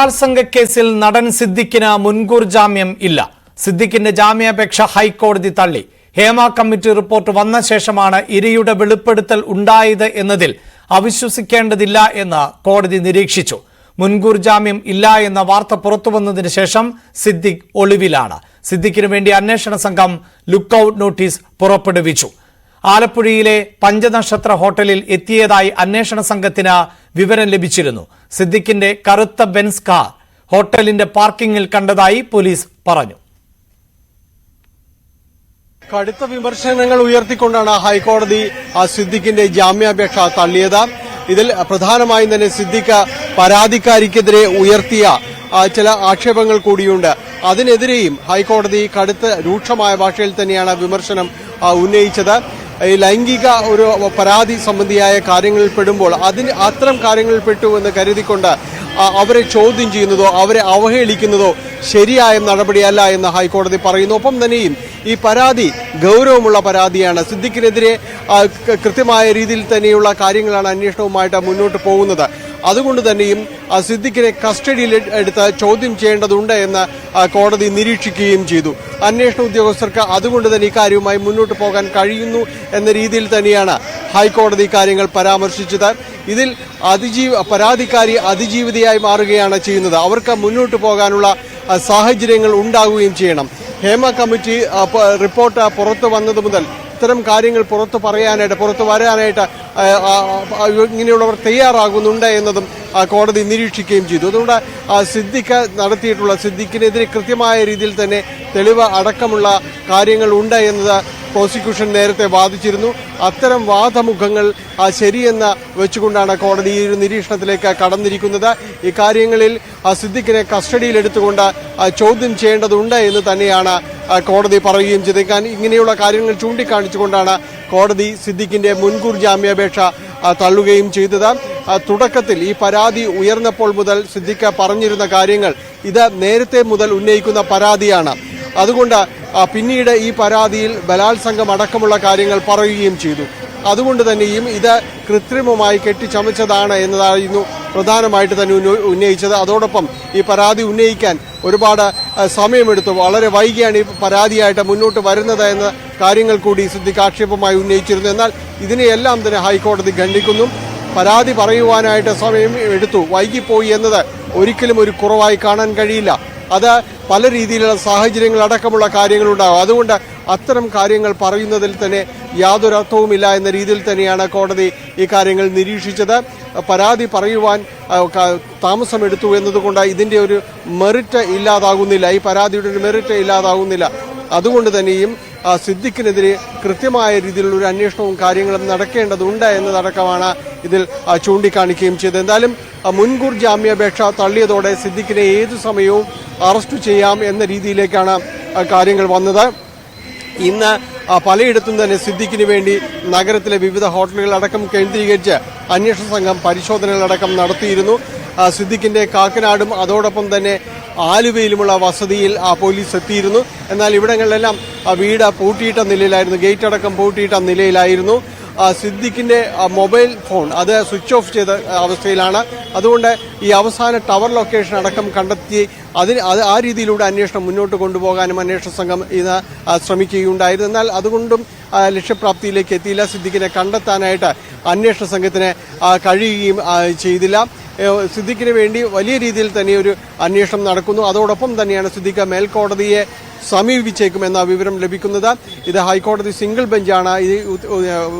ബലാത്സംഗ കേസിൽ നടൻ സിദ്ദിഖിന് മുൻകൂർ ജാമ്യം ഇല്ല. സിദ്ദിഖിന്റെ ജാമ്യാപേക്ഷ ഹൈക്കോടതി തള്ളി. ഹേമ കമ്മിറ്റി റിപ്പോർട്ട് വന്ന ശേഷമാണ് ഇരയുടെ വെളിപ്പെടുത്തൽ ഉണ്ടായത് എന്നതിൽ അവിശ്വസിക്കേണ്ടതില്ല എന്ന് കോടതി നിരീക്ഷിച്ചു. മുൻകൂർ ജാമ്യം ഇല്ല എന്ന വാർത്ത പുറത്തുവന്നതിന് ശേഷം സിദ്ദിഖ് ഒളിവിലാണ്. സിദ്ദിഖിനു വേണ്ടി അന്വേഷണ സംഘം ലുക്കൌട്ട് നോട്ടീസ് പുറപ്പെടുവിച്ചു. ആലപ്പുഴയിലെ പഞ്ചനക്ഷത്ര ഹോട്ടലിൽ എത്തിയതായി അന്വേഷണ സംഘത്തിന് വിവരം ലഭിച്ചിരുന്നു. സിദ്ദിഖിന്റെ കറുത്ത ബെൻസ് കാർ ഹോട്ടലിന്റെ പാർക്കിംഗിൽ കണ്ടതായി പോലീസ് പറഞ്ഞു. കടുത്ത വിമർശനങ്ങൾ ഉയർത്തിക്കൊണ്ടാണ് ഹൈക്കോടതി സിദ്ദിഖിന്റെ ജാമ്യാപേക്ഷ തള്ളിയത്. ഇതിൽ പ്രധാനമായും തന്നെ സിദ്ദിഖ് പരാതിക്കാരിക്കെതിരെ ഉയർത്തിയ ചില ആക്ഷേപങ്ങൾ കൂടിയുണ്ട്. അതിനെതിരെയും ഹൈക്കോടതി കടുത്ത രൂക്ഷമായ ഭാഷയിൽ തന്നെയാണ് വിമർശനം ഉന്നയിച്ചത്. ഈ ലൈംഗിക ഒരു പരാതി സംബന്ധിയായ കാര്യങ്ങളിൽ പെടുമ്പോൾ അതിന് അത്തരം കാര്യങ്ങളിൽ പെട്ടു എന്ന് കരുതിക്കൊണ്ട് അവരെ ചോദ്യം ചെയ്യുന്നതോ അവരെ അവഹേളിക്കുന്നതോ ശരിയായ നടപടിയല്ല എന്ന് ഹൈക്കോടതി പറയുന്നു. ഒപ്പം തന്നെയും ഈ പരാതി ഗൗരവമുള്ള പരാതിയാണ്. സിദ്ദിഖിനെതിരെ കൃത്യമായ രീതിയിൽ തന്നെയുള്ള കാര്യങ്ങളാണ് അന്വേഷണവുമായിട്ട് മുന്നോട്ട് പോകുന്നത്. അതുകൊണ്ട് തന്നെയും സിദ്ദിഖിനെ കസ്റ്റഡിയിൽ എട്- എടുത്ത് ചോദ്യം ചെയ്യേണ്ടതുണ്ട് എന്ന് കോടതി നിരീക്ഷിക്കുകയും ചെയ്തു. അന്വേഷണ ഉദ്യോഗസ്ഥർക്ക് അതുകൊണ്ട് തന്നെ ഇക്കാര്യവുമായി മുന്നോട്ട് പോകാൻ കഴിയുന്നു എന്ന രീതിയിൽ തന്നെയാണ് ഹൈക്കോടതി കാര്യങ്ങൾ പരാമർശിച്ചത്. ഇതിൽ അതിജീവ പരാതിക്കാരി അതിജീവിതയായി മാറുകയാണ് ചെയ്യുന്നത്. അവർക്ക് മുന്നോട്ട് പോകാനുള്ള സാഹചര്യങ്ങൾ ഉണ്ടാകുകയും ചെയ്യണം. ഹേമ കമ്മിറ്റി റിപ്പോർട്ട് പുറത്തു വന്നത് മുതൽ ഇത്തരം കാര്യങ്ങൾ പുറത്തു പറയാനായിട്ട് പുറത്തു വരാനായിട്ട് ഇങ്ങനെയുള്ളവർ തയ്യാറാകുന്നുണ്ട് എന്നതും കോടതി നിരീക്ഷിക്കുകയും ചെയ്തു. അതുകൊണ്ട് സിദ്ദിഖ് നടത്തിയിട്ടുള്ള സിദ്ദിഖിനെതിരെ കൃത്യമായ രീതിയിൽ തന്നെ തെളിവ് അടക്കമുള്ള കാര്യങ്ങൾ ഉണ്ട് എന്നത് പ്രോസിക്യൂഷൻ നേരത്തെ വാദിച്ചിരുന്നു. അത്തരം വാദമുഖങ്ങൾ ശരിയെന്ന് വെച്ചുകൊണ്ടാണ് കോടതി ഈ ഒരു നിരീക്ഷണത്തിലേക്ക് കടന്നിരിക്കുന്നത്. ഇക്കാര്യങ്ങളിൽ സിദ്ദിഖിനെ കസ്റ്റഡിയിലെടുത്തുകൊണ്ട് ചോദ്യം ചെയ്യേണ്ടതുണ്ട് എന്ന് തന്നെയാണ് കോടതി പറയുകയും ചെയ്തത്. കാരണം ഇങ്ങനെയുള്ള കാര്യങ്ങൾ ചൂണ്ടിക്കാണിച്ചുകൊണ്ടാണ് കോടതി സിദ്ദിഖിന്റെ മുൻകൂർ ജാമ്യാപേക്ഷ തള്ളുകയും ചെയ്തത്. തുടക്കത്തിൽ ഈ പരാതി ഉയർന്നപ്പോൾ മുതൽ സിദ്ദിഖ് പറഞ്ഞിരുന്ന കാര്യങ്ങൾ ഇത് നേരത്തെ മുതൽ ഉന്നയിക്കുന്ന പരാതിയാണ്. അതുകൊണ്ട് പിന്നീട് ഈ പരാതിയിൽ ബലാത്സംഗം അടക്കമുള്ള കാര്യങ്ങൾ പറയുകയും ചെയ്തു. അതുകൊണ്ട് തന്നെയും ഇത് കൃത്രിമമായി കെട്ടിച്ചമച്ചതാണ് എന്നതായിരുന്നു പ്രധാനമായിട്ട് തന്നെ ഉന്ന- ഉന്നയിച്ചത്. അതോടൊപ്പം ഈ പരാതി ഉന്നയിക്കാൻ ഒരുപാട് സമയമെടുത്തു. വളരെ വൈകിയാണ് ഈ പരാതിയായിട്ട് മുന്നോട്ട് വരുന്നത് എന്ന കാര്യങ്ങൾ കൂടി സിദ്ദിഖ് ആക്ഷേപമായി ഉന്നയിച്ചിരുന്നു. എന്നാൽ ഇതിനെയെല്ലാം തന്നെ ഹൈക്കോടതി ഖണ്ഡിക്കുന്നു. പരാതി പറയുവാനായിട്ട് സമയം എടുത്തു. വൈകിപ്പോയി എന്നത് ഒരിക്കലും ഒരു കുറവായി കാണാൻ കഴിയില്ല. അത് പല രീതിയിലുള്ള സാഹചര്യങ്ങൾ അടക്കമുള്ള കാര്യങ്ങളുണ്ടാകും അതുകൊണ്ട് അത്തരം കാര്യങ്ങൾ പറയുന്നതിൽ തന്നെ യാതൊരു അർത്ഥവുമില്ല എന്ന രീതിയിൽ തന്നെയാണ് കോടതി ഈ കാര്യങ്ങൾ നിരീക്ഷിച്ചത്. പരാതി പറയുവാൻ താമസമെടുത്തു എന്നതുകൊണ്ട് ഇതിന്റെ ഒരു മെറിറ്റ് ഇല്ലാതാകുന്നില്ല. ഈ പരാതിയുടെ ഒരു മെറിറ്റ് ഇല്ലാതാകുന്നില്ല. അതുകൊണ്ട് തന്നെയും സിദ്ദിഖിനെതിരെ കൃത്യമായ രീതിയിലുള്ള ഒരു അന്വേഷണവും കാര്യങ്ങളും നടക്കേണ്ടതുണ്ട് എന്നതടക്കമാണ് ഇതിൽ ചൂണ്ടിക്കാണിക്കുകയും ചെയ്തത്. എന്തായാലും മുൻകൂർ ജാമ്യാപേക്ഷ തള്ളിയതോടെ സിദ്ദിഖിനെ ഏതു സമയവും അറസ്റ്റ് ചെയ്യാം എന്ന രീതിയിലേക്കാണ് കാര്യങ്ങൾ വന്നത്. ഇന്ന് പലയിടത്തും തന്നെ സിദ്ദിഖിന് വേണ്ടി നഗരത്തിലെ വിവിധ ഹോട്ടലുകളടക്കം കേന്ദ്രീകരിച്ച് അന്വേഷണ സംഘം പരിശോധനകളടക്കം നടത്തിയിരുന്നു. ആ, സിദ്ദിഖിന്റെ കാക്കനാടും അതോടൊപ്പം തന്നെ ആലുവയിലുമുള്ള വസതിയിൽ ആ പോലീസ് എത്തിയിരുന്നു. എന്നാൽ ഇവിടങ്ങളിലെല്ലാം വീട് പൂട്ടിയിട്ട നിലയിലായിരുന്നു. ഗേറ്റ് അടക്കം പൂട്ടിയിട്ട നിലയിലായിരുന്നു. സിദ്ദിഖിന്റെ മൊബൈൽ ഫോൺ അത് സ്വിച്ച് ഓഫ് ചെയ്ത അവസ്ഥയിലാണ്. അതുകൊണ്ട് ഈ അവസാന ടവർ ലൊക്കേഷൻ അടക്കം കണ്ടെത്തി അതിന് അത് ആ രീതിയിലൂടെ അന്വേഷണം മുന്നോട്ട് കൊണ്ടുപോകാനും അന്വേഷണ സംഘം ഇത് ശ്രമിക്കുകയുണ്ടായിരുന്നു. എന്നാൽ അതുകൊണ്ടും ലക്ഷ്യപ്രാപ്തിയിലേക്ക് എത്തിയില്ല. സിദ്ദിഖിനെ കണ്ടെത്താനായിട്ട് അന്വേഷണ സംഘത്തിന് കഴിയുകയും ചെയ്തില്ല. സിദ്ദിഖിന് വേണ്ടി വലിയ രീതിയിൽ തന്നെ ഒരു അന്വേഷണം നടക്കുന്നു. അതോടൊപ്പം തന്നെയാണ് സിദ്ദിഖ് മേൽക്കോടതിയെ സമീപിച്ചേക്കും എന്ന വിവരം ലഭിക്കുന്നത്. ഇത് ഹൈക്കോടതി സിംഗിൾ ബെഞ്ചാണ്. ഈ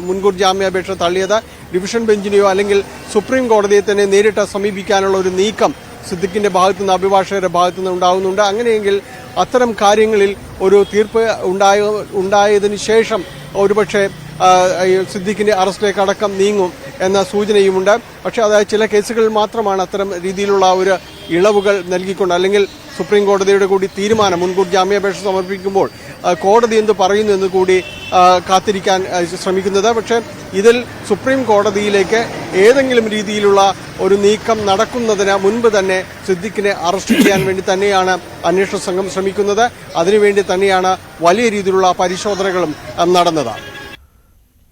മുൻകൂർ ജാമ്യാപേക്ഷ തള്ളിയത്. ഡിവിഷൻ ബെഞ്ചിനെയോ അല്ലെങ്കിൽ സുപ്രീം കോടതിയെ തന്നെ നേരിട്ട് സമീപിക്കാനുള്ള ഒരു നീക്കം സിദ്ദിഖിന്റെ ഭാഗത്തുനിന്ന് അഭിഭാഷകരുടെ ഭാഗത്തു നിന്ന് ഉണ്ടാകുന്നുണ്ട് അങ്ങനെയെങ്കിൽ അത്തരം കാര്യങ്ങളിൽ ഒരു തീർപ്പ് ഉണ്ടായ ഉണ്ടായതിനു ശേഷം ഒരുപക്ഷെ സിദ്ദിഖിന്റെ അറസ്റ്റിലേക്ക് അടക്കം നീങ്ങും എന്ന സൂചനയുമുണ്ട്. പക്ഷേ അതായത് ചില കേസുകളിൽ മാത്രമാണ് അത്തരം രീതിയിലുള്ള ഒരു ഇളവുകൾ നൽകിക്കൊണ്ട് അല്ലെങ്കിൽ സുപ്രീം കോടതിയുടെ കൂടി തീരുമാനം മുൻകൂർ ജാമ്യാപേക്ഷ സമർപ്പിക്കുമ്പോൾ കോടതി എന്ത് പറയുന്നു എന്ന് കൂടി കാത്തിരിക്കാൻ ശ്രമിക്കുന്നത്. പക്ഷേ ഇതിൽ സുപ്രീം കോടതിയിലേക്ക് ഏതെങ്കിലും രീതിയിലുള്ള ഒരു നീക്കം നടക്കുന്നതിന് മുൻപ് തന്നെ സിദ്ദിഖിനെ അറസ്റ്റ് ചെയ്യാൻ വേണ്ടി തന്നെയാണ് അന്വേഷണ സംഘം ശ്രമിക്കുന്നത്. അതിനുവേണ്ടി തന്നെയാണ് വലിയ രീതിയിലുള്ള പരിശോധനകളും നടന്നതാണ് നടന്നത്.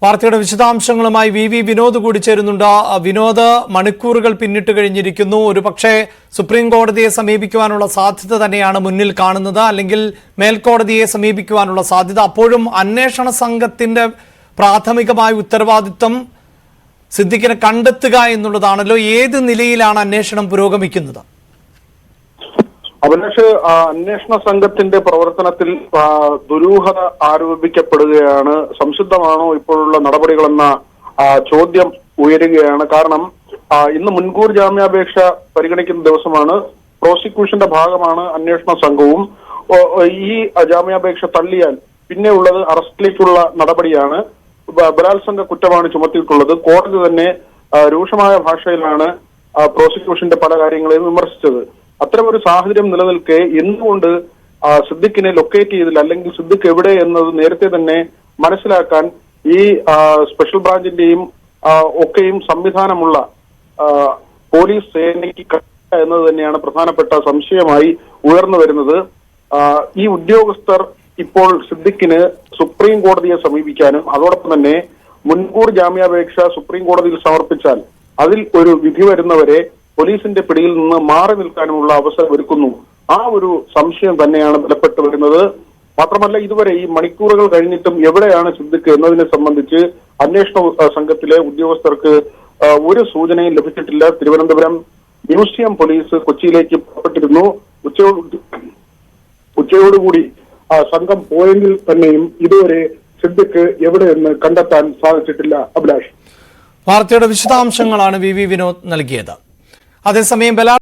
വാർത്തയുടെ വിശദാംശങ്ങളുമായി വി വി വിനോദ് കൂടി ചേരുന്നുണ്ട്. വിനോദ് മണിക്കൂറുകൾ പിന്നിട്ട് കഴിഞ്ഞിരിക്കുന്നു. ഒരു പക്ഷേ സുപ്രീം കോടതിയെ സമീപിക്കുവാനുള്ള സാധ്യത തന്നെയാണ് മുന്നിൽ കാണുന്നത്. അല്ലെങ്കിൽ മേൽക്കോടതിയെ സമീപിക്കുവാനുള്ള സാധ്യത. അപ്പോഴും അന്വേഷണ സംഘത്തിന്റെ പ്രാഥമികമായ ഉത്തരവാദിത്വം സിദ്ദിഖിനെ കണ്ടെത്തുക എന്നുള്ളതാണല്ലോ. ഏത് നിലയിലാണ് അന്വേഷണം പുരോഗമിക്കുന്നത്? അഭിലാഷ് അന്വേഷണ സംഘത്തിന്റെ പ്രവർത്തനത്തിൽ ദുരൂഹത ആരോപിക്കപ്പെടുകയാണ്. സംശുദ്ധമാണോ ഇപ്പോഴുള്ള നടപടികളെന്ന ചോദ്യം ഉയരുകയാണ്. കാരണം ഇന്ന് മുൻകൂർ ജാമ്യാപേക്ഷ പരിഗണിക്കുന്ന ദിവസമാണ്. പ്രോസിക്യൂഷന്റെ ഭാഗമാണ് അന്വേഷണ സംഘവും. ഈ ജാമ്യാപേക്ഷ തള്ളിയാൽ പിന്നെ ഉള്ളത് അറസ്റ്റിലേക്കുള്ള നടപടിയാണ്. ബലാത്സംഗ കുറ്റമാണ് ചുമത്തിയിട്ടുള്ളത്. കോടതി തന്നെ രൂക്ഷമായ ഭാഷയിലാണ് പ്രോസിക്യൂഷന്റെ പല കാര്യങ്ങളെയും വിമർശിച്ചത്. അത്തരമൊരു സാഹചര്യം നിലനിൽക്കെ എന്തുകൊണ്ട് സിദ്ദിഖിനെ ലൊക്കേറ്റ് ചെയ്തില്ല അല്ലെങ്കിൽ സിദ്ദിഖ് എവിടെ എന്നത് നേരത്തെ തന്നെ മനസ്സിലാക്കാൻ ഈ സ്പെഷ്യൽ ബ്രാഞ്ചിന്റെയും ഒക്കെയും സംവിധാനമുള്ള പോലീസ് സേനയ്ക്ക് എന്നത് തന്നെയാണ് പ്രധാനപ്പെട്ട സംശയമായി ഉയർന്നു വരുന്നത്. ഈ ഉദ്യോഗസ്ഥർ ഇപ്പോൾ സിദ്ദിഖിന് സുപ്രീം കോടതിയെ സമീപിക്കാനും അതോടൊപ്പം തന്നെ മുൻകൂർ ജാമ്യാപേക്ഷ സുപ്രീം കോടതിയിൽ സമർപ്പിച്ചാൽ അതിൽ ഒരു വിധി വരുന്നവരെ പോലീസിന്റെ പിടിയിൽ നിന്ന് മാറി നിൽക്കാനുമുള്ള അവസരം ഒരുക്കുന്നു. ആ ഒരു സംശയം തന്നെയാണ് ബലപ്പെട്ടു വരുന്നത്. മാത്രമല്ല ഇതുവരെ ഈ മണിക്കൂറുകൾ കഴിഞ്ഞിട്ടും എവിടെയാണ് സിദ്ദിഖ് എന്നതിനെ സംബന്ധിച്ച് അന്വേഷണ സംഘത്തിലെ ഉദ്യോഗസ്ഥർക്ക് ഒരു സൂചനയും ലഭിച്ചിട്ടില്ല. തിരുവനന്തപുരം മ്യൂസിയം പോലീസ് കൊച്ചിയിലേക്ക് പുറപ്പെട്ടിരുന്നു. ഉച്ചയോട് ഉച്ചയോടുകൂടി സംഘം പോയെങ്കിൽ തന്നെയും ഇതുവരെ സിദ്ദിഖ് എവിടെയെന്ന് കണ്ടെത്താൻ സാധിച്ചിട്ടില്ല. അഭിലാഷ്. വാർത്തയുടെ വിശദാംശങ്ങളാണ് വി വി വിനോദ് നൽകിയത്. അതേസമയം ബലാ